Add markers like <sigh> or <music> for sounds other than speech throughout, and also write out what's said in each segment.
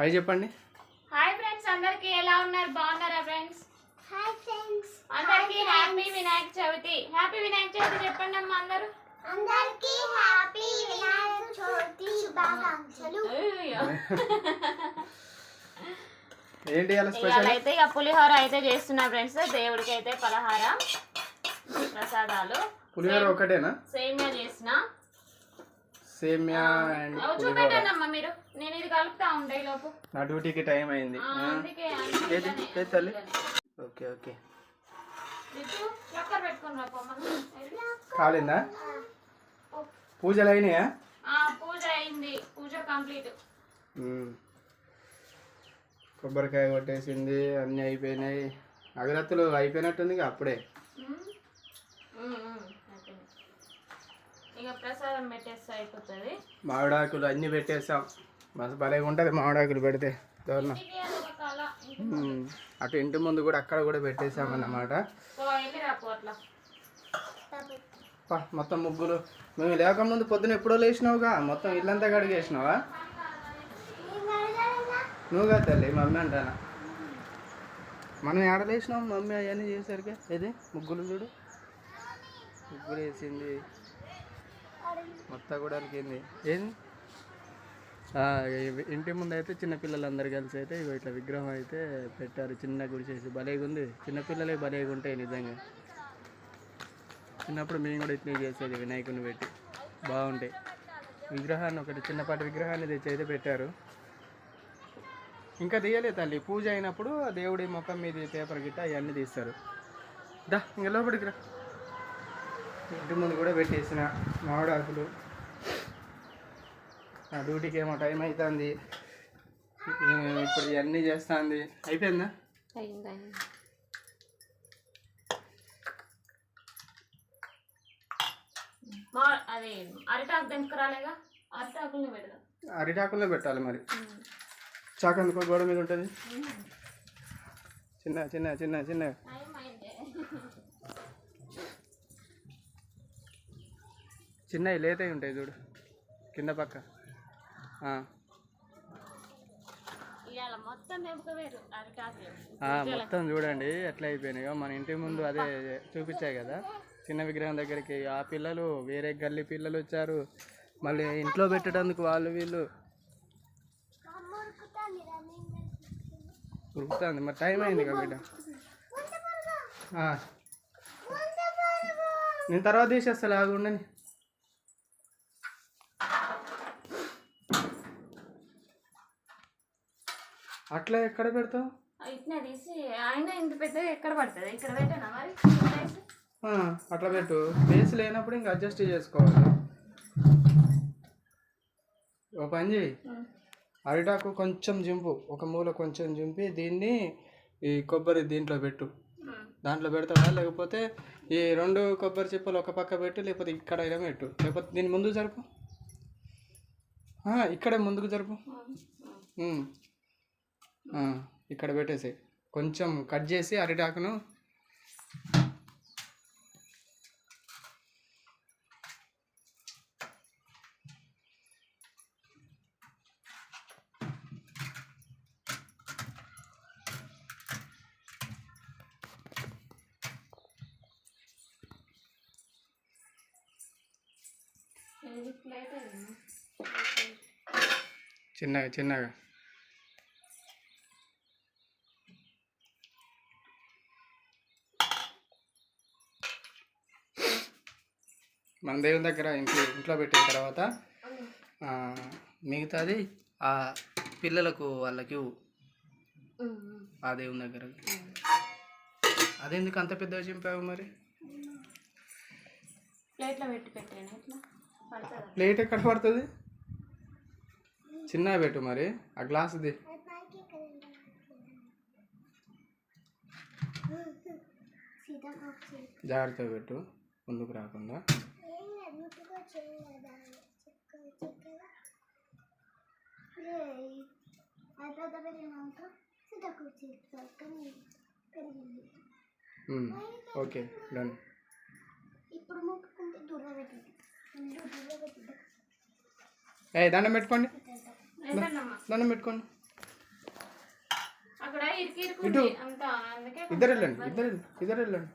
Hi చెప్పండి. Hi friends అందరికి ఎలా ఉన్నారు? బాగున్నారా ఫ్రెండ్స్? Hi friends. అందరికి హ్యాపీ వినాయక చవితి. హ్యాపీ వినాయక చవితి చెప్పండి అమ్మా అందరూ. అందరికీ హ్యాపీ వినాయక చవితి శుభాకాంక్షలు. <laughs> ఏంటి అలా ఇవాళ స్పెషల్ అయితే ఇక పులిహోర అయితే చేస్తున్నా ఫ్రెండ్స్. దేవుడికి అయితే పలహార ప్రసాదాలు. పులిహోర ఒకటేనా? సేమియా చేసిన. సేమ్యా అండ్ మీరు. నేను ఇది కలుపుతా ఉండే లోపు. నా డ్యూటీకి టైం అయింది. ఏది తల్లి? Okay okay. కాలిందా? పూజలు అయినాయా? పూజ అయింది. పూజ కంప్లీట్. కొబ్బరికాయ కొట్టేసింది అన్నీ అయిపోయినాయి. అగరత్తులు అయిపోయినట్టుంది అప్పుడే. ఇక ప్రసాదం పెట్టేస్తే అయిపోతుంది. మామిడాకులు అన్నీ పెట్టేసాం మస్తు భలేగా ఉంటుంది మామిడాకులు పెడితే. ఉమ్. అటు ఇంటి ముందు కూడా అక్కడ కూడా పెట్టేసాం అన్నమాట. మొత్తం ముగ్గులు. మేము లేకముందు పొద్దున ఎప్పుడో లేచినావుగా. మొత్తం ఇల్లంతా కడిగేసినావా? నువ్వుగా తల్లి మమ్మీ అంటానా? మనం ఎక్కడ లేచినాం? మమ్మీ అవన్నీ చేసరికి ఏది? ముగ్గులు చూడు. ముగ్గులు వేసింది. మొత్తం కూడా ఏంది ఏం? ఇంటి ముందు అయితే చిన్నపిల్లలందరూ కలిసి అయితే ఇగో ఇట్లా విగ్రహం అయితే పెట్టారు. చిన్న గుడిసేసి భలేగా ఉంది. చిన్నపిల్లలే భలేగా ఉంటాయి నిజంగా. చిన్నప్పుడు మేము కూడా ఇట్లా చేసేది వినాయకుని పెట్టి. బాగుంటాయి. విగ్రహాన్ని ఒకటి చిన్నపాటి విగ్రహాన్ని తెచ్చి అయితే పెట్టారు. ఇంకా తీయలే తల్లి. పూజ అయినప్పుడు ఆ దేవుడి ముఖం మీద పేపర్ గిట్ట అవన్నీ తీస్తారు. దా ఇంకా లోపలికి రా. ఇంటి ముందు కూడా పెట్టేసిన మామిడాకులు. నా డ్యూటీకి ఏమో టైం అవుతుంది ఇప్పుడు ఇవన్నీ చేస్తుంది. అయిపోయిందా? మా అది అరిటాకు తెంపుకురాలేగా అరిటాకుల్ని పెడదాం. అరిటాకుల్లో పెట్టాలి మరి. చాకు అందుకో గోడ మీద ఉంటుంది. చిన్న చిన్న చిన్న చిన్న టైం అయింది చిన్నవి లేతవి ఉంటాయి చూడు. కింద పక్క. మొత్తం చూడండి ఎట్లా అయిపోయినాయో. మన ఇంటి ముందు అదే చూపించాయి కదా. చిన్న విగ్రహం దగ్గరికి ఆ పిల్లలు వేరే గల్లీ పిల్లలు వచ్చారు. మళ్ళీ ఇంట్లో పెట్టడానికి వాళ్ళు వీళ్ళు. ఉరుకుతుంది. మరి టైం అయింది కదా బిడ్డ. నేను తర్వాత తీసేస్తా లాగా అట్లా ఎక్కడ పెడతావు? ఇట్లా తీసి ఆయన ఇంత పెద్దగా ఎక్కడ పడుతుంది? ఇక్కడ పెట్టానా మరి? ప్లేస్? ఆ, అట్లా పెట్టు. బేస్ లేనప్పుడు ఇంకా అడ్జస్ట్ చేసుకోవాలి. ఒక పని చేయి. అరిటాకు కొంచెం జింపు ఒక మూల కొంచెం జింపి దీన్ని ఈ కొబ్బరి దీంట్లో పెట్టు. దాంట్లో పెడతావా? లేకపోతే ఈ రెండు కొబ్బరి చిప్పలు ఒక పక్క పెట్టు లేకపోతే ఇక్కడ అయినా పెట్టు. లేకపోతే దీని ముందుకు జరుపు. ఇక్కడే ముందుకు జరుపు. ఇక్కడ పెట్టేసి కొంచెం కట్ చేసి అరిటాకును? చిన్నగా చిన్నగా. మన దేవుని దగ్గర ఇంట్లో ఇంట్లో పెట్టిన తర్వాత మిగతాది ఆ పిల్లలకు వాళ్ళకి. ఆ దేవుని దగ్గర. అదెందుకు అంత పెద్దగా చింపావు మరి? ప్లేట్ ఎక్కడ పడుతుంది? చిన్నగా పెట్టు మరి. ఆ గ్లాసుది జాగ్రత్తగా పెట్టు. ముందుకు రాకుండా. ఓకే డన్ ఇప్పుడు మొక్కుకుంటే దూరం పెట్టండి. దూరం పెట్టండి. ఏ దండం పెట్టుకోండి. దండం పెట్టుకోండి. అక్కడ ఇరికి ఇరుకుంది ఇటు. అంత అందుకే ఇద్దరు వెళ్ళండి ఇద్దరు ఇద్దరు వెళ్ళండి.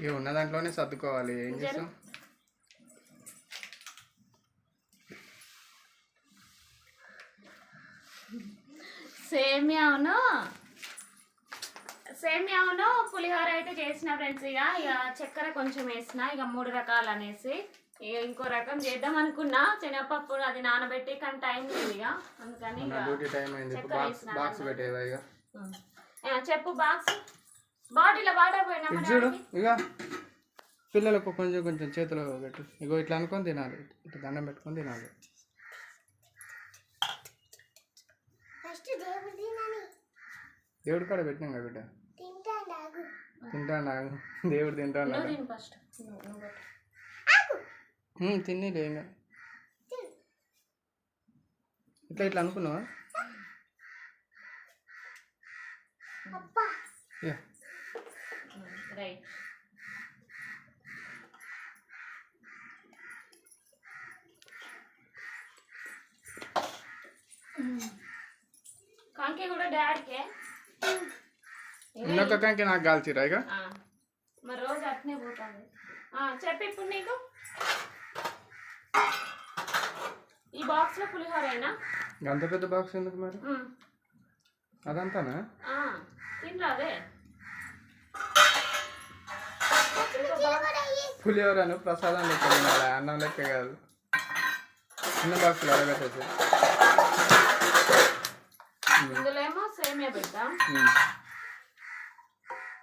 ఇక ఉన్న దాంట్లోనే సర్దుకోవాలి. ఏం చేస్తాం? సేమియాను సేమియాను పులిహోర అయితే చేసిన ఫ్రెండ్స్ ఇక. ఇక చక్కెర కొంచెం వేసిన. ఇక మూడు రకాలు అనేసి. ఇక ఇంకో రకం చేద్దాం అనుకున్నా. శనగపప్పు అది నానబెట్టి కానీ టైం లేదు ఇక. అందుకని చెప్పు బాక్స్ బాటిల్ వాటర్ పోయినా ఇటు చూడు ఇక పిల్లలకు కొంచెం కొంచెం చేతిలో పెట్టు. ఇగో ఇట్లా అనుకొని తినాలి. ఇట్లా దండం పెట్టుకొని తినాలి. ఫస్ట్ దేవుడు కాడ పెట్టినాం కదా బిడ్డ? తింటాను ఆగు. దేవుడు తింటాను తిను తిను. ఇట్లా ఇట్లా అనుకున్నావా? రైట్ కాంకే కూడా డాడ్కే. ఇంకొక కాంకే నాకు కాల్చిరా ఇక? మరి రోజు అట్నే పోతాను చెప్పి ఇప్పుడు నీకు. ఈ బాక్స్లో పులిహోర అయినా అంత పెద్ద బాక్స్ ఎందుకు మరి? అదంతానా? తినరాదే పులిహోరను ప్రసాదం లెక్క తినాలి అన్నం లెక్క కాదు. చిన్న బాక్సులు అడగట్టచ్చు ఇందులో ఏమో సేమియా పెడతాం.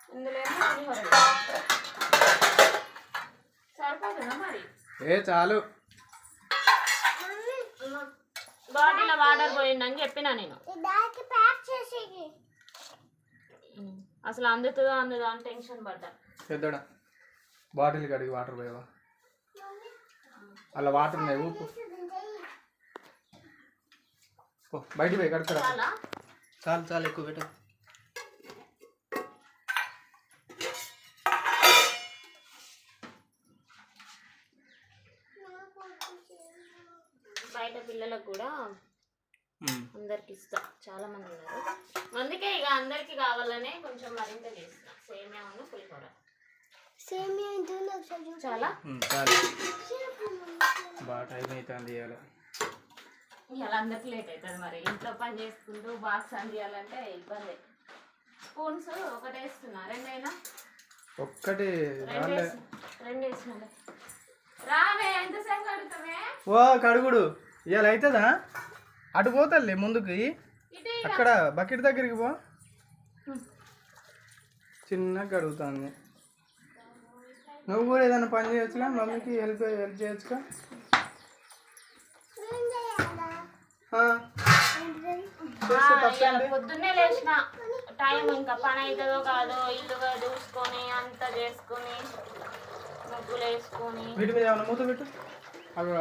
పులిహోర. సరిపోతుందా మరి? ఏ చాలు. బాటిల్ వాటర్ పోయిందని చెప్పినా నేను. అసలు అందుతుందో అందుదో అని టెన్షన్ పడ్డా. పెద్దోడా. బాటిల్ కడిగి వాటర్ పోయావా? అలా వాటర్ ఉన్నాయి ఊపు. పో, బయటికి పోయి కడుక్కరా. చాలా. చాలు ఎక్కువ పెట్టు బయట పిల్లలకు కూడా. అందరికి ఇస్తా చాలా మంది ఉన్నారు. అందుకే ఇక అందరికి కావాలనే కొంచెం మరింత చేస్తా సేమియా ఉన్న పులిహోర సేమియా ఇంట్లో ఒకసారి చూడు. చాలా. ఉమ్, చాలు. బాగా టైం అవుతుంది ఇవాళ. ఇవాళ అందరికి లేట్ అవుతుంది మరి. ఇంట్లో పని చేసుకుంటూ బాక్స్ అందియాలంటే ఇబ్బంది. స్పూన్స్ ఒకటి వేస్తున్నా. రెండైనా? ఒక్కటి రెండు రాలే. వేసిన రెండు వేసినాలే రావే ఎంతసేపు కడుగుతావే? ఓ కడుగుడు. ఇవాళ అవుతుందా అటు పోతలే ముందుకి. ఇటు అక్కడ బకెట్ దగ్గరికి పో. చిన్నగా కడుగుతాను నువ్వు కూడా ఏదైనా పని చేయొచ్చుగా? మమ్మీకి హెల్ప్ హెల్ప్ చేయొచ్చుగా? తప్పేంటి? పొద్దున్నే లేచిన. టైం ఇంకా పని అవుతుందో కాదో ఇల్లుగా చూసుకొని అంతా చేసుకొని ముగ్గులు వేసుకొని. వీటి మీద ఏమైనా మూత పెట్టు. అవి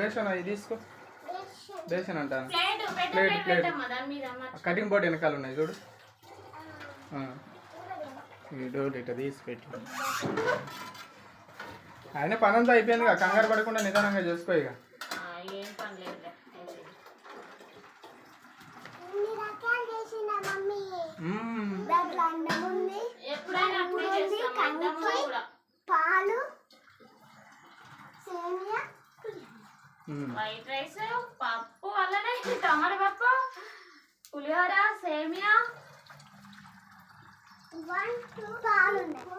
బేసన్ అవి తీసుకో. బేసన్ అంటాను. ప్లేట్ ప్లేట్, కటింగ్ బోర్డ్ వెనకాల ఉన్నాయి చూడు. డోర్ ఇట్లా తీసి పెట్టు. ఆయన పని అంతా అయిపోయింది కంగారు పడకుండా నిదానంగా చేసుకో ఇక. పాలు. వైట్ రైస్ పప్పు అలానే టమాటా పప్పు పులిహోర సేమియా. వన్ టూ పాలు ఉన్నాయి.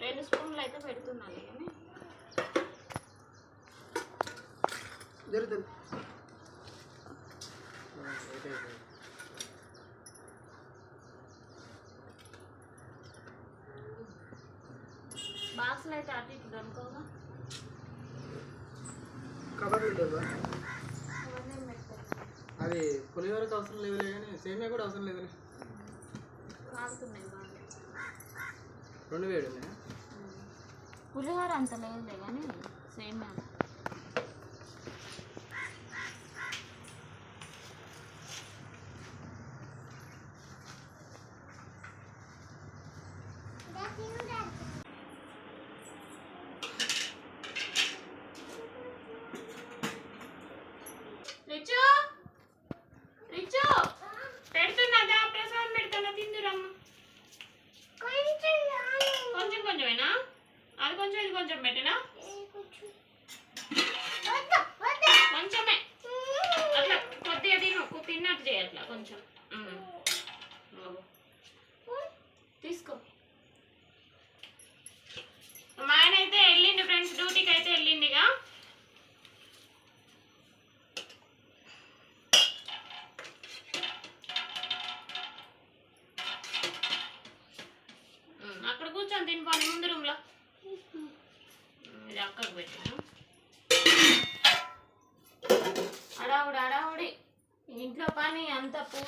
రెండు స్పూన్లు అయితే పెడుతున్నాను కానీ. జరుగుతుంది బాక్స్లో అయితే అటు ఇటు లేవా అవన్నీ పెడతాను అది పులిహోరకు అవసరం లేదులే కానీ సేమియా కూడా అవసరం లేదులే. రెండు వేడు పులిహోర అంత లేదులే కానీ సేమియా. ఇది కొంచెం పెట్టినా. కొంచెమే. అట్లా కొద్దిగా తిను తిన్నట్టు చేయి అట్లా కొంచెం. తీసుకో. మా ఆయన అయితే వెళ్ళిండు ఫ్రెండ్స్ డ్యూటీకి అయితే వెళ్ళిండిగా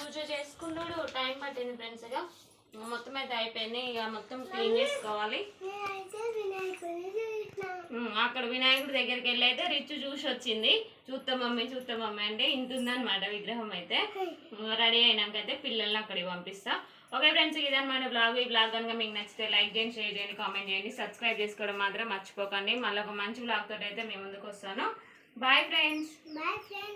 పూజ చేసుకున్నాడు టైం పట్టింది ఫ్రెండ్స్ ఇక మొత్తం అయితే అయిపోయింది ఇక మొత్తం క్లీన్ చేసుకోవాలి. అక్కడ వినాయకుడి దగ్గరికి వెళ్ళి అయితే రిచ్ చూసి వచ్చింది. చూస్తా మమ్మీ చూస్తా మమ్మీ అంటే ఇంత ఉందన్నమాట విగ్రహం అయితే. రెడీ అయినాక అయితే పిల్లల్ని అక్కడికి పంపిస్తా. ఓకే ఫ్రెండ్స్ ఇదన్నమాట బ్లాగ్ ఈ బ్లాగ్ కనుక మీకు నచ్చితే లైక్ చేయండి షేర్ చేయండి కామెంట్ చేయండి. సబ్స్క్రైబ్ చేసుకోవడం మాత్రం మర్చిపోకండి. మళ్ళీ ఒక మంచి బ్లాగ్ తోటి అయితే మీ ముందుకు వస్తాను. Bye friends bye friends